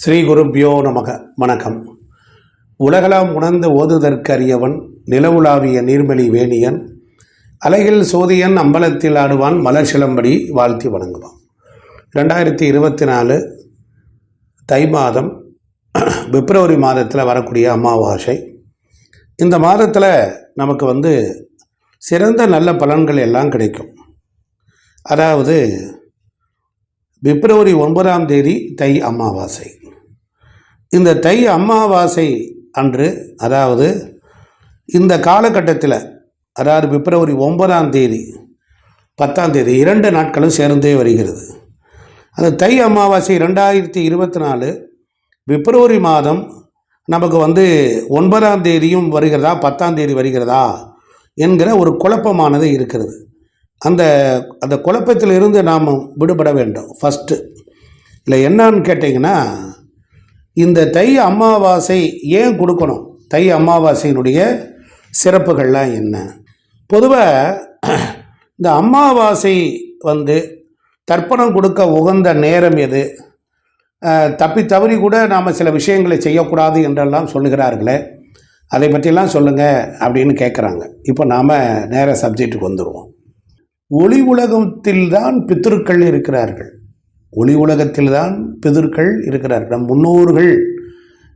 ஸ்ரீ குருப்பியோ நமக. வணக்கம். உலகளாம் உணர்ந்து ஓதுதற்கரியவன் நிலவுலாவிய நீர்மலி வேணியன் அலையில் சோதியன் அம்பலத்தில் ஆடுவான் மலர் சிலம்படி வாழ்த்தி வணங்குவான். ரெண்டாயிரத்தி இருபத்தி நாலு தை மாதம் பிப்ரவரி மாதத்தில் வரக்கூடிய அமாவாசை. இந்த மாதத்தில் நமக்கு வந்து சிறந்த நல்ல பலன்கள் எல்லாம் கிடைக்கும். அதாவது பிப்ரவரி ஒன்பதாம் தேதி தை அமாவாசை. இந்த தை அமாவாசை அன்று அதாவது இந்த காலகட்டத்தில் அதாவது பிப்ரவரி ஒன்பதாம் தேதி பத்தாம் தேதி இரண்டு நாட்களும் சேர்ந்தே வருகிறது. அந்த தை அமாவாசை ரெண்டாயிரத்தி இருபத்தி நாலு பிப்ரவரி மாதம் நமக்கு வந்து ஒன்பதாம் தேதியும் வருகிறதா பத்தாம் தேதி வருகிறதா என்கிற ஒரு குழப்பமானது இருக்கிறது. அந்த அந்த குழப்பத்திலிருந்து நாம் விடுபட வேண்டும். ஃபஸ்ட்டு இல்லை என்னான்னு கேட்டிங்கன்னா இந்த தை அமாவாசை ஏன் கொடுக்கணும்? தை அமாவாசையினுடைய சிறப்புகள்லாம் என்ன? பொதுவாக இந்த அமாவாசை வந்து தர்ப்பணம் கொடுக்க உகந்த நேரம் எது? தப்பி தவறி கூட நாம் சில விஷயங்களை செய்யக்கூடாது என்றெல்லாம் சொல்லுகிறார்களே. அதை பற்றிலாம் சொல்லுங்கள் அப்படின்னு கேட்குறாங்க இப்போ நாம் நேர சப்ஜெக்ட்டுக்கு வந்துடுவோம் ஒளி உலகத்தில்தான் பித்திருக்கள் இருக்கிறார்கள். ஒளி உலகத்தில்தான் பிதர்கள் இருக்கிறார்கள். நம் முன்னோர்கள்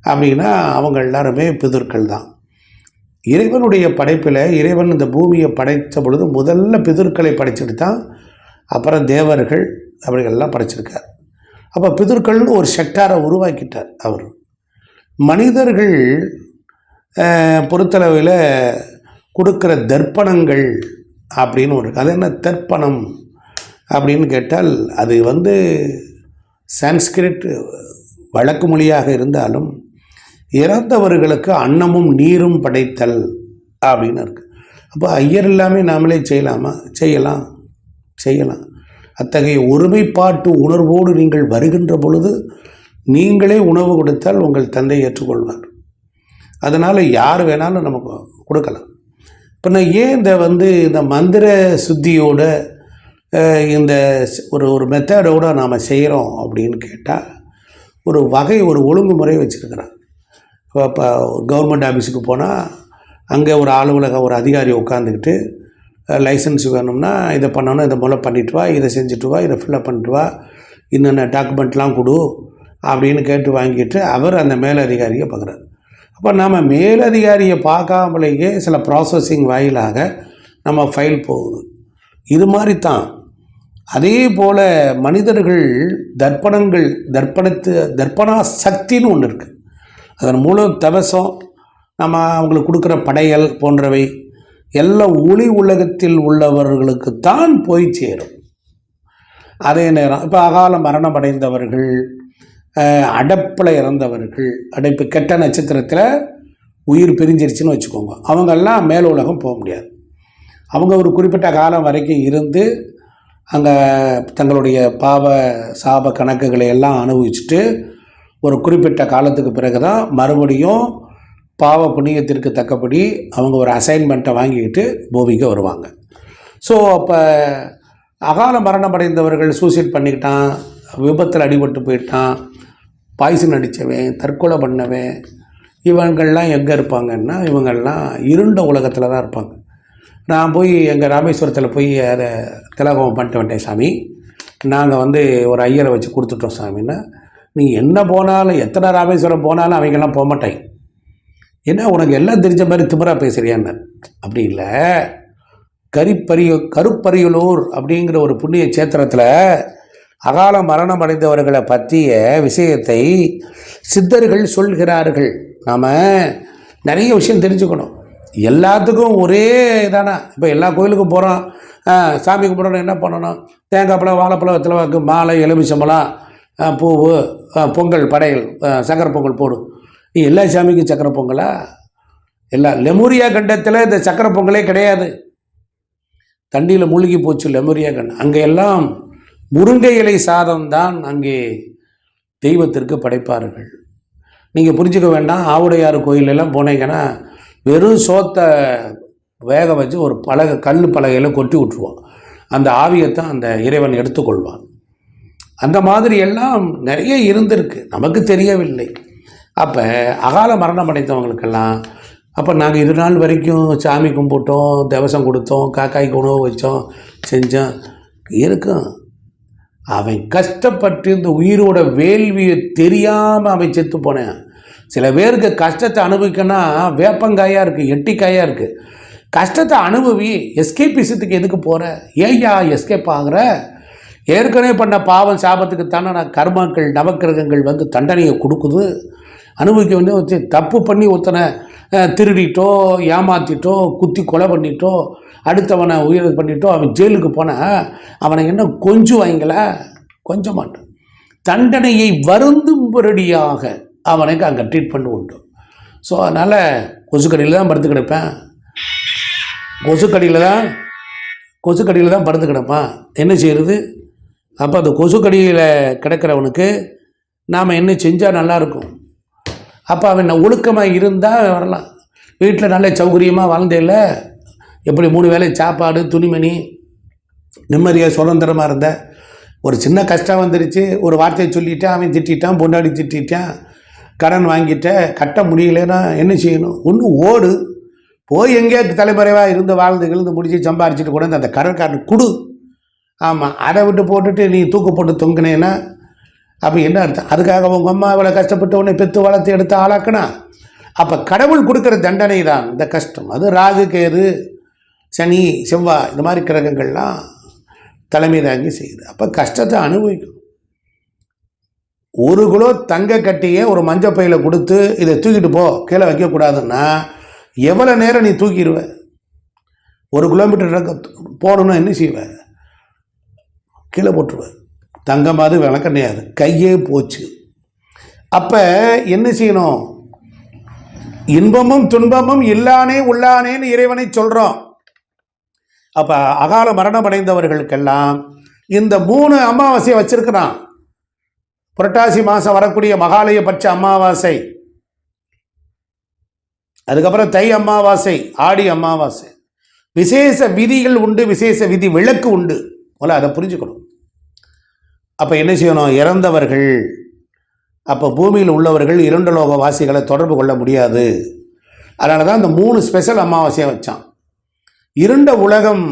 அப்படின்னா அவங்க எல்லாருமே பிதர்கள் தான். இறைவனுடைய படைப்பில் இறைவன் இந்த பூமியை படைத்த பொழுது முதல்ல பிதர்களை படைச்சிட்டு தான் அப்புறம் தேவர்கள் அப்படிங்கெல்லாம் படைச்சிருக்கார். அப்போ பிதர்கள்னு ஒரு செக்டாரை உருவாக்கிட்டார் அவர். மனிதர்கள் பொறுத்தளவில் கொடுக்குற தர்ப்பணங்கள் அப்படின்னு ஒரு அது என்ன தர்ப்பணம்? அப்படின்னு கேட்டால் அது வந்து சான்ஸ்கிரிட் வழக்கு மொழியாக இருந்தாலும் இறந்தவர்களுக்கு அன்னமும் நீரும் படைத்தல் அப்படின்னு இருக்கு. அப்போ ஐயர் எல்லாமே நாமளே செய்யலாமா? செய்யலாம். செய்யலாம். அத்தகைய ஒருமைப்பாட்டு உணர்வோடு நீங்கள் வருகின்ற பொழுது நீங்களே உணவு கொடுத்தால் உங்கள் தந்தை ஏற்றுக்கொள்வார். அதனால் யார் வேணாலும் நமக்கு கொடுக்கலாம். இப்போ நான் ஏன் இந்த வந்து இந்த மந்திர சுத்தியோட இந்த ஒரு ஒரு மெத்தடோடு நாம் செய்கிறோம் அப்படின்னு கேட்டால் ஒரு வகை ஒரு ஒழுங்குமுறை வச்சுருக்கிறான் இப்போ இப்போ கவர்மெண்ட் ஆஃபீஸுக்கு போனால் அங்கே ஒரு அலுவலக ஒரு அதிகாரி உட்காந்துக்கிட்டு லைசன்ஸ் வேணும்னா இதை பண்ணணும் இதை முதல்ல பண்ணிட்டு வா இதை செஞ்சுட்டு வா இதை ஃபில்லப் பண்ணிட்டு வா இன்னென்ன டாக்குமெண்ட்லாம் கொடு அப்படின்னு கேட்டு வாங்கிட்டு அவர் அந்த மேலதிகாரியை பார்க்குறாரு. அப்போ நம்ம மேலதிகாரியை பார்க்காமலேயே சில ப்ராசஸிங் வாயிலாக நம்ம ஃபைல் போகுது. இது மாதிரி தான் அதே போல் மனிதர்கள் தர்ப்பணங்கள் தர்ப்பணத்து தர்ப்பணா சக்தின்னு ஒன்று இருக்குது அதன் மூலம் தவசம் நம்ம அவங்களுக்கு கொடுக்குற படையல் போன்றவை எல்லாம் ஒளி உலகத்தில் உள்ளவர்களுக்கு தான் போய் சேரும். அதே நேரம் இப்போ அகால மரணம் அடைந்தவர்கள் அடப்பில் இறந்தவர்கள் அடைப்பு கெட்ட நட்சத்திரத்தில் உயிர் பிரிஞ்சிருச்சுன்னு வச்சுக்கோங்க. அவங்கெல்லாம் மேல் உலகம் போக முடியாது. அவங்க ஒரு குறிப்பிட்ட காலம் வரைக்கும் இருந்து அங்கே தங்களுடைய பாவ சாப கணக்குகளை எல்லாம் அனுபவிச்சுட்டு ஒரு குறிப்பிட்ட காலத்துக்கு பிறகு தான் மறுபடியும் பாவ புண்ணியத்திற்கு தக்கபடி அவங்க ஒரு அசைன்மெண்ட்டை வாங்கிக்கிட்டு பூமிக்கு வருவாங்க. ஸோ அப்போ அகால மரணம் அடைந்தவர்கள் சூசைட் பண்ணிக்கிட்டான் விபத்தில் அடிபட்டு போயிட்டான் பாய்சன் அடித்தவன் தற்கொலை பண்ணவன் இவங்கள்லாம் எங்கே இருப்பாங்கன்னா இவங்கள்லாம் இருண்ட உலகத்தில் தான் இருப்பாங்க. நான் போய் எங்கள் ராமேஸ்வரத்தில் போய் அதை திலகம் பண்ணிட்டு வந்துட்டேன் சாமி. நாங்கள் வந்து ஒரு ஐயரை வச்சு கொடுத்துட்டோம் சாமின்னா நீ என்ன போனாலும் எத்தனை ராமேஸ்வரம் போனாலும் அவங்கெல்லாம் போக மாட்டேன் என்ன உனக்கு எல்லாம் தெரிஞ்ச மாதிரி திமராக பேசுகிறியான்னு அப்படி இல்லை. கரிப்பரிய கருப்பரியலூர் அப்படிங்கிற ஒரு புண்ணிய சேத்திரத்தில் அகால மரணம் அடைந்தவர்களை பற்றிய விஷயத்தை சித்தர்கள் சொல்கிறார்கள். நாம் நிறைய விஷயம் தெரிஞ்சுக்கணும். எல்லாத்துக்கும் ஒரே இதானே? இப்போ எல்லா கோயிலுக்கும் போகிறோம் சாமி கும்பிடணும். என்ன பண்ணணும்? தேங்காய் பழம் வாழைப்பழம் வெத்தலை வாக்கு மாலை எலுமிச்சம்பழம் பூ பூவு பொங்கல் படையல் சக்கரை பொங்கல் போடும் நீ எல்லா சாமிக்கும் சக்கரை பொங்கலா? எல்லா லெமூரியா கண்டத்தில் இந்த சக்கரை பொங்கலே கிடையாது. தண்ணியில் மூழ்கி போச்சு லெமூரியா கண்டம் அங்கே எல்லாம் முருங்கை இலை சாதம் தான் அங்கே தெய்வத்திற்கு படைப்பார்கள். நீங்கள் புரிஞ்சுக்க வேண்டாம். ஆவுடையார் கோயிலெல்லாம் போனீங்கன்னா வெறும் சோத்தை வேக வச்சு ஒரு பலகை கல் பலகையில் கொட்டி விட்ருவோம் அந்த ஆவியத்தான் அந்த இறைவன் எடுத்துக்கொள்வான். அந்த மாதிரி எல்லாம் நிறைய இருந்திருக்கு. நமக்கு தெரியவில்லை. அப்போ அகால மரணம் அடைந்தவங்களுக்கெல்லாம் அப்போ நாங்கள் இது நாள் வரைக்கும் சாமி கும்பிட்டோம் தேவசம் கொடுத்தோம் காக்காய்க்கு உணவு வச்சோம் செஞ்சோம். இருக்கும் அவன் கஷ்டப்பட்டு இந்த உயிரோட வேள்வியை தெரியாமல் அவன் செத்து போனேன். சில பேருக்கு கஷ்டத்தை அனுபவிக்கன்னா வேப்பங்காயாக இருக்குது எட்டிக்காயாக இருக்குது கஷ்டத்தை அனுபவி எஸ்கேபிசத்துக்கு எதுக்கு போகிற ஏய்யா எஸ்கேப் ஆகிற? ஏற்கனவே பண்ண பாவம் சாபத்துக்கு தானே நான் கர்மாக்கள் நவக்கிரகங்கள் வந்து தண்டனையை கொடுக்குது. அனுபவிக்க வேண்டிய வச்சு தப்பு பண்ணி ஒருத்தனை திருடிட்டோ ஏமாத்திட்டோ குத்தி கொலை பண்ணிட்டோ அடுத்தவனை உயிர் பண்ணிட்டோ அவன் ஜெயிலுக்கு போனால் அவனை என்ன கொஞ்சம் வாங்கல? கொஞ்ச மாட்டான். தண்டனையை வருந்தும்படியாக அவனுக்கு அங்கே ட்ரீட்மெண்ட் உண்டு. ஸோ அதனால் கொசுக்கடியில் தான் படுத்து கிடப்பேன். கொசுக்கடியில் தான் கொசுக்கடியில் தான் படுத்து கிடப்பான். என்ன செய்கிறது அப்போ அந்த கொசுக்கடியில் கிடக்கிறவனுக்கு நாம் என்ன செஞ்சால் நல்லாயிருக்கும் அப்போ அவன் ஒழுக்கமாக இருந்தால் வரலாம். வீட்டில் நல்ல சௌகரியமாக வாழ்ந்தேல எப்படி மூணு வேளை சாப்பாடு துணிமணி நிம்மதியாக சுதந்திரமாக இருந்த. ஒரு சின்ன கஷ்டம் வந்துருச்சு. ஒரு வார்த்தையை சொல்லிட்டான் அவன் திட்டிட்டான் பொண்டாடி திட்டிட்டான். கடன் வாங்கிட்ட கட்ட முடியலன்னா என்ன செய்யணும்? ஒன்று ஓடு. போய் எங்கேயா தலைமறைவாக இருந்து வாழ்ந்து இருந்து முடிச்சு சம்பாரிச்சிட்டு கூட அந்த கடற்காரன் குடு. ஆமாம் அதை விட்டு போட்டுட்டு நீ தூக்கு போட்டு தொங்கினேன்னா அப்போ என்ன அர்த்தம்? அதுக்காக உங்கள் அம்மா இவ்வளோ கஷ்டப்பட்டு உன்னை பெற்று வளர்த்து எடுத்து ஆளாக்கினா? அப்போ கடவுள் கொடுக்குற தண்டனை தான் இந்த கஷ்டம். அது ராகு கேது சனி செவ்வாய் இந்த மாதிரி கிரகங்கள்லாம் தலைமை தாங்கி செய்யுது. அப்போ கஷ்டத்தை அனுபவிக்கணும். ஒரு கிலோ தங்க கட்டியை ஒரு மஞ்சள் பையில் கொடுத்து இதை தூக்கிட்டு போ கீழே வைக்கக்கூடாதுன்னா எவ்வளோ நேரம் நீ தூக்கிடுவ? ஒரு கிலோமீட்டர் போகணுன்னா என்ன செய்வ? கீழே போட்டுருவேன் போட்டுருவ தங்கமாவது விளக்கண்ணையாது கையே போச்சு. அப்போ என்ன செய்யணும்? இன்பமும் துன்பமும் இல்லானே உள்ளானேன்னு இறைவனை சொல்கிறோம் அப்போ அகால மரணம் அடைந்தவர்களுக்கெல்லாம் இந்த மூணு அமாவாசையை வச்சிருக்கிறான். புரட்டாசி மாதம் வரக்கூடிய மகாலய பட்ச அமாவாசை. அதுக்கப்புறம் தை அமாவாசை ஆடி அமாவாசை. விசேஷ விதிகள் உண்டு விசேஷ விதி விளக்கு உண்டு. போல அதை புரிஞ்சுக்கணும். அப்போ என்ன செய்யணும்? இறந்தவர்கள் அப்போ பூமியில் உள்ளவர்கள் இரண்டு லோக வாசிகளை தொடர்பு கொள்ள முடியாது. அதனால தான் இந்த மூணு ஸ்பெஷல் அமாவாசையை வச்சான். இருண்ட உலகம்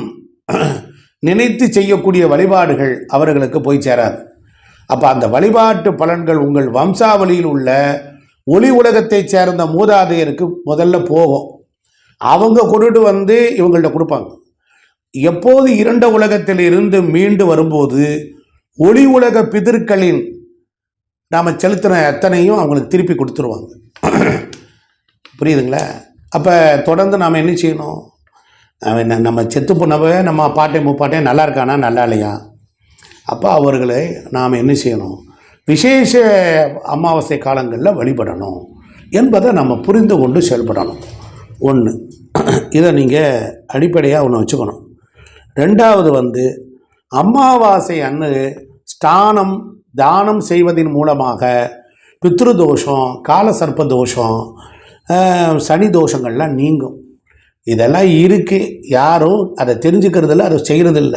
நினைத்து செய்யக்கூடிய வழிபாடுகள் அவர்களுக்கு போய் சேராது. அப்போ அந்த வழிபாட்டு பலன்கள் உங்கள் வம்சாவளியில் உள்ள ஒளி உலகத்தைச் சேர்ந்த மூதாதையருக்கு முதல்ல போகும். அவங்க கொண்டுட்டு வந்து இவங்கள்ட்ட கொடுப்பாங்க. எப்போது இரண்ட உலகத்தில் இருந்து மீண்டு வரும்போது ஒளி உலக பிதற்களின் நாம் செலுத்தின எத்தனையும் அவங்களுக்கு திருப்பி கொடுத்துருவாங்க. புரியுதுங்களா? அப்போ தொடர்ந்து நாம் என்ன செய்யணும்? நம்ம செத்து போனவே நம்ம பாட்டை முப்பாட்டே நல்லா இருக்கானா நல்லா இல்லையா? அப்போ அவர்களை நாம் என்ன செய்யணும்? விசேஷ அமாவாசை காலங்களில் வழிபடணும் என்பதை நம்ம புரிந்து கொண்டு செயல்படணும். ஒன்று இதை நீங்கள் அடிப்படையாக ஒன்று வச்சுக்கணும். ரெண்டாவது வந்து அமாவாசை அன்று ஸ்தானம் தானம் செய்வதன் மூலமாக பித்ரு தோஷம் காலசர்ப்ப தோஷம் சனி தோஷங்கள்லாம் நீங்கும். இதெல்லாம் இருக்குது யாரும் அதை தெரிஞ்சுக்கிறதில்ல அதை செய்கிறதில்ல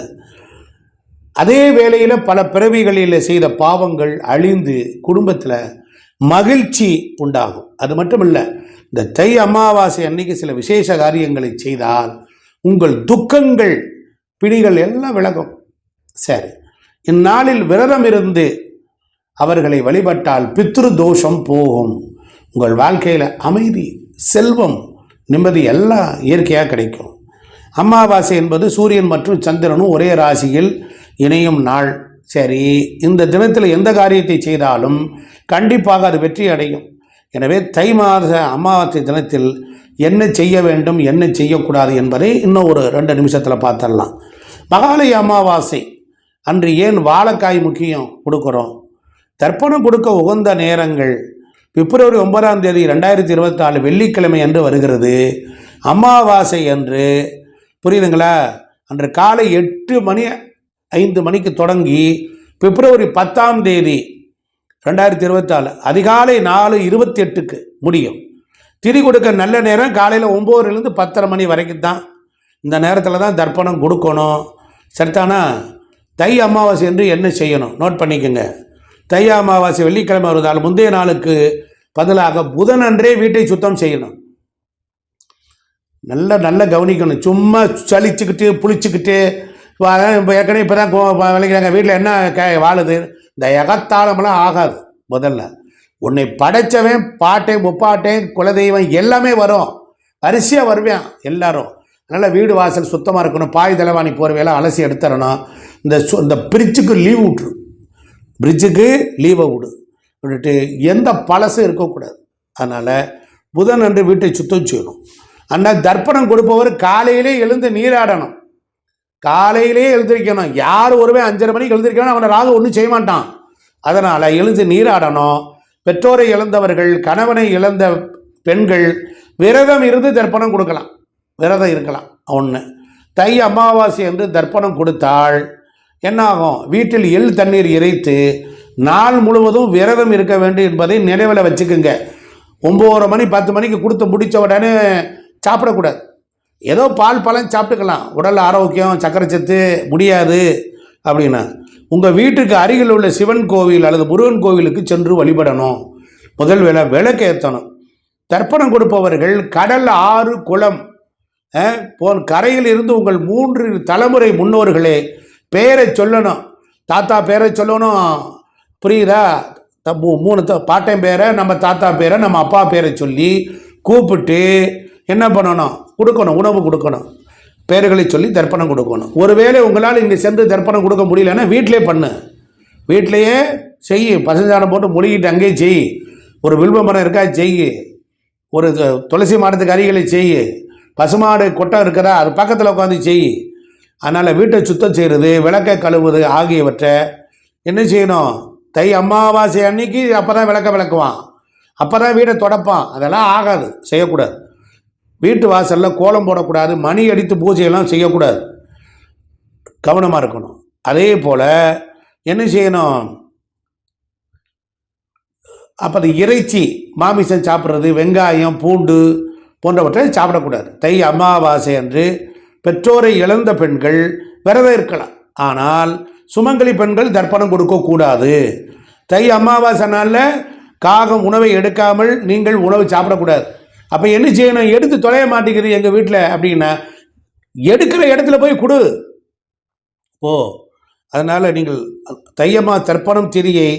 அதே வேளையில் பல பிறவிகளில் செய்த பாவங்கள் அழிந்து குடும்பத்தில் மகிழ்ச்சி உண்டாகும். அது மட்டும் இல்லை இந்த தை அமாவாசை அன்னைக்கு சில விசேஷ காரியங்களை செய்தால் உங்கள் துக்கங்கள் பிடிகள் எல்லாம் விலகும். சரி. இந்நாளில் விரதம் இருந்து அவர்களை வழிபட்டால் பித்ரு தோஷம் போகும். உங்கள் வாழ்க்கையில் அமைதி செல்வம் நிம்மதி எல்லாம் இயற்கையாக கிடைக்கும். அமாவாசை என்பது சூரியன் மற்றும் சந்திரனும் ஒரே ராசியில் இணையும் நாள். சரி இந்த தினத்தில் எந்த காரியத்தை செய்தாலும் கண்டிப்பாக அது வெற்றி அடையும். எனவே தை மாத அமாவாசை தினத்தில் என்ன செய்ய வேண்டும் என்ன செய்யக்கூடாது என்பதை இன்னும் ஒரு ரெண்டு நிமிஷத்தில் பார்த்துடலாம். மகாலய அமாவாசை அன்று ஏன் வாழைக்காய் முக்கியம் கொடுக்குறோம்? தர்ப்பணம் கொடுக்க உகந்த நேரங்கள். பிப்ரவரி ஒன்பதாம் தேதி ரெண்டாயிரத்தி இருபத்தாலு வெள்ளிக்கிழமை அன்று வருகிறது. அமாவாசை அன்று. புரியுதுங்களா? அன்று காலை எட்டு மணி ஐந்து மணிக்கு தொடங்கி பிப்ரவரி பத்தாம் தேதி ரெண்டாயிரத்தி இருபத்தாலு அதிகாலை நாலு இருபத்தி எட்டுக்கு முடியும். திரி கொடுக்க நல்ல நேரம் காலையில் ஒம்போதுலேருந்து பத்தரை மணி வரைக்கும் தான் இந்த நேரத்தில் தான் தர்ப்பணம் கொடுக்கணும். சரித்தானா தை அமாவாசை என்று என்ன செய்யணும்? நோட் பண்ணிக்கோங்க. தை அமாவாசை வெள்ளிக்கிழமை வருவதால் முந்தைய நாளுக்கு பதிலாக புதன் அன்றே வீட்டை சுத்தம் செய்யணும். நல்ல நல்லா கவனிக்கணும். சும்மா சளிச்சுக்கிட்டு புளிச்சுக்கிட்டு இப்போ ஏற்கனவே இப்போ தான் விளைக்கிறாங்க வீட்டில் என்ன க வாழுது? இந்த எகத்தாளமெல்லாம் ஆகாது முதல்ல. உன்னை படைச்சவன் பாட்டேன் முப்பாட்டேன் குலதெய்வம் எல்லாமே வரும். வரிசையாக வருவேன் எல்லாரும். அதனால் வீடு வாசல் சுத்தமாக இருக்கணும். பாய் தலைவாணி போர்வையெல்லாம் அலசி எடுத்துடணும். இந்த சு இந்த பிரிட்ஜுக்கு லீவ் விட்ரு. பிரிட்ஜுக்கு லீவை விடு. விட்டுட்டு எந்த பழசும் இருக்கக்கூடாது. அதனால் புதன் அன்று வீட்டை சுத்தம் செய்யணும். ஆனால் தர்ப்பணம் கொடுப்பவர் காலையிலே எழுந்து நீராடணும். காலையிலே எழுந்திருக்கணும். யார் ஒருவே அஞ்சரை மணிக்கு எழுந்திருக்கணும் அவனை ராகு ஒன்றும் செய்ய மாட்டான். அதனால் எழுந்து நீராடணும். பெற்றோரை இழந்தவர்கள் கணவனை இழந்த பெண்கள் விரதம் இருந்து தர்ப்பணம் கொடுக்கலாம். விரதம் இருக்கலாம். ஒன்று தை அமாவாசை என்று தர்ப்பணம் கொடுத்தால் என்ன ஆகும் வீட்டில் எள் தண்ணீர் இறைத்து நாள் முழுவதும் விரதம் இருக்க வேண்டும் என்பதை நினைவில் வச்சுக்கோங்க. ஒம்பது மணி பத்து மணிக்கு கொடுத்து முடித்த உடனே சாப்பிடக்கூடாது. ஏதோ பால் பழம் சாப்பிட்டுக்கலாம். உடல் ஆரோக்கியம் சக்கரை சத்து முடியாது அப்படின்னா. உங்கள் வீட்டுக்கு அருகில் உள்ள சிவன் கோவில் அல்லது முருகன் கோவிலுக்கு சென்று வழிபடணும். முதல் வேலை விளக்கு ஏற்றணும் தர்ப்பணம் கொடுப்பவர்கள் கடல் ஆறு குளம் போன் கரையில் இருந்து உங்கள் மூன்று தலைமுறை முன்னோர்களே பெயரை சொல்லணும். தாத்தா பேரை சொல்லணும். புரியுதா? த- மூணு த- பாட்டன் பேரை நம்ம தாத்தா பேரை நம்ம அப்பா பேரை சொல்லி கூப்பிட்டு என்ன பண்ணணும்? கொடுக்கணும் உணவு கொடுக்கணும். பேர்களை சொல்லி தர்ப்பணம் கொடுக்கணும். ஒருவேளை உங்களால் இங்கே சென்று தர்ப்பணம் கொடுக்க முடியலன்னா வீட்டிலே பண்ணு. வீட்டிலையே செய் பசஞ்சாரம் போட்டு மொழிகிட்டு அங்கேயே செய். ஒரு வில்வ மரம் இருக்கா செய். ஒரு துளசி மரத்துக்கு அருகிலே செய். பசுமாடு கொட்டம் இருக்குதா அது பக்கத்தில் உட்காந்து செய். அதனால் வீட்டை சுத்தம் செய்கிறது விளக்கை கழுவுது ஆகியவற்றை என்ன செய்யணும்? தை அமாவாசை அன்னைக்கு அப்போ தான் விளக்க விளக்குவான். அப்போ தான் வீடை தொடப்பான். அதெல்லாம் ஆகாது செய்யக்கூடாது. வீட்டு வாசலில் கோலம் போடக்கூடாது மணி அடித்து பூஜையெல்லாம் செய்யக்கூடாது. கவனமாக இருக்கணும். அதே போல் என்ன செய்யணும்? அப்போ அது இறைச்சி மாமிசம் சாப்பிட்றது வெங்காயம் பூண்டு போன்றவற்றை சாப்பிடக்கூடாது. தை அமாவாசை அன்று பெற்றோரை இழந்த பெண்கள் விரதம் இருக்கலாம் ஆனால் சுமங்கலி பெண்கள் தர்ப்பணம் கொடுக்கக்கூடாது தை அமாவாசை நாளில் காகம் உணவை எடுக்காமல் நீங்கள் உணவு சாப்பிடக்கூடாது. அப்போ என்ன செய்யணும்? எடுத்து தொலைய மாட்டேங்குது எங்கள் வீட்டில் அப்படின்னா எடுக்கிற இடத்துல போய் கொடு. ஓ அதனால் நீங்கள் தையம்மா தர்ப்பணம் திரியை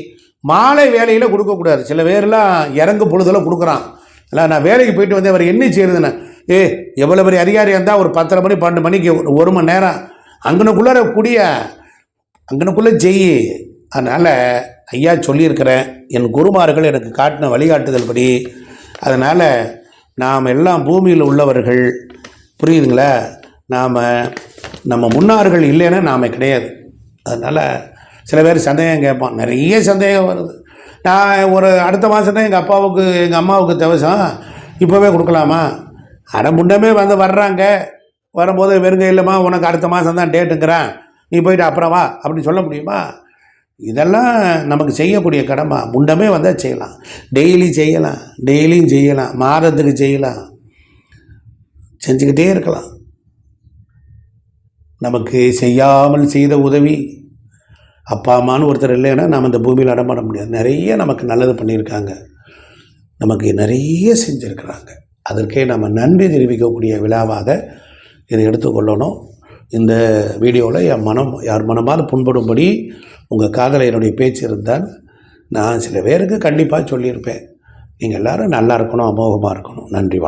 மாலை வேலையில் கொடுக்கக்கூடாது. சில பேர்லாம் இறங்கு பொழுதெல்லாம் கொடுக்குறான். இல்லை நான் வேலைக்கு போயிட்டு வந்தேன். அவர் என்ன செய்யறதுண்ணே ஏ எவ்வளோ பெரிய அதிகாரியாக இருந்தால் ஒரு பத்தரை மணி பன்னெண்டு மணிக்கு ஒரு ஒரு மணி நேரம். அங்கனக்குள்ளார குடிய அங்கனக்குள்ளே ஜெய். அதனால் ஐயா சொல்லியிருக்கிறேன் என் குருமார்கள் எனக்கு காட்டின வழிகாட்டுதல் படி. அதனால் நாம் எல்லாம் பூமியில் உள்ளவர்கள் புரியுதுங்களா? நாம் நம்ம முன்னார்கள் இல்லைன்னா நாம் கிடையாது. அதனால் சில பேர் சந்தேகம் கேட்பான் நிறைய சந்தேகம் வருது. நான் ஒரு அடுத்த மாதம் தான் எங்கள் அப்பாவுக்கு எங்கள் அம்மாவுக்கு தவசம். இப்போவே கொடுக்கலாமா? அட முன்னமே வந்து வர்றாங்க. வரும்போது வெறுங்க இல்லைம்மா உனக்கு அடுத்த மாதம் தான் டேட்டுங்கிறேன் நீ போயிட்டு அப்புறம் வா அப்படின்னு சொல்ல முடியுமா? இதெல்லாம் நமக்கு செய்யக்கூடிய கடமை. முண்டமே வந்தால் செய்யலாம். டெய்லி செய்யலாம். டெய்லியும் செய்யலாம். மாதத்துக்கு செய்யலாம். செஞ்சுக்கிட்டே இருக்கலாம். நமக்கு செய்யாமல் செய்த உதவி அப்பா அம்மான்னு ஒருத்தர் இல்லைன்னா நாம் இந்த பூமியில் அடம்பட முடியாது. நிறைய நமக்கு நல்லது பண்ணியிருக்காங்க. நமக்கு நிறைய செஞ்சுருக்கிறாங்க. அதற்கே நம்ம நன்றி தெரிவிக்கக்கூடிய விழாவாக இதை எடுத்துக்கொள்ளணும் இந்த வீடியோவில் என் மனம் யார் மனமாவது புண்படும்படி உங்கள் காதலை என்னுடைய பேச்சு இருந்தால் நான் சில பேருக்கு கண்டிப்பாக சொல்லியிருப்பேன். நீங்கள் எல்லோரும் நல்லா இருக்கணும் அமோகமாக இருக்கணும். நன்றி வணக்கம்.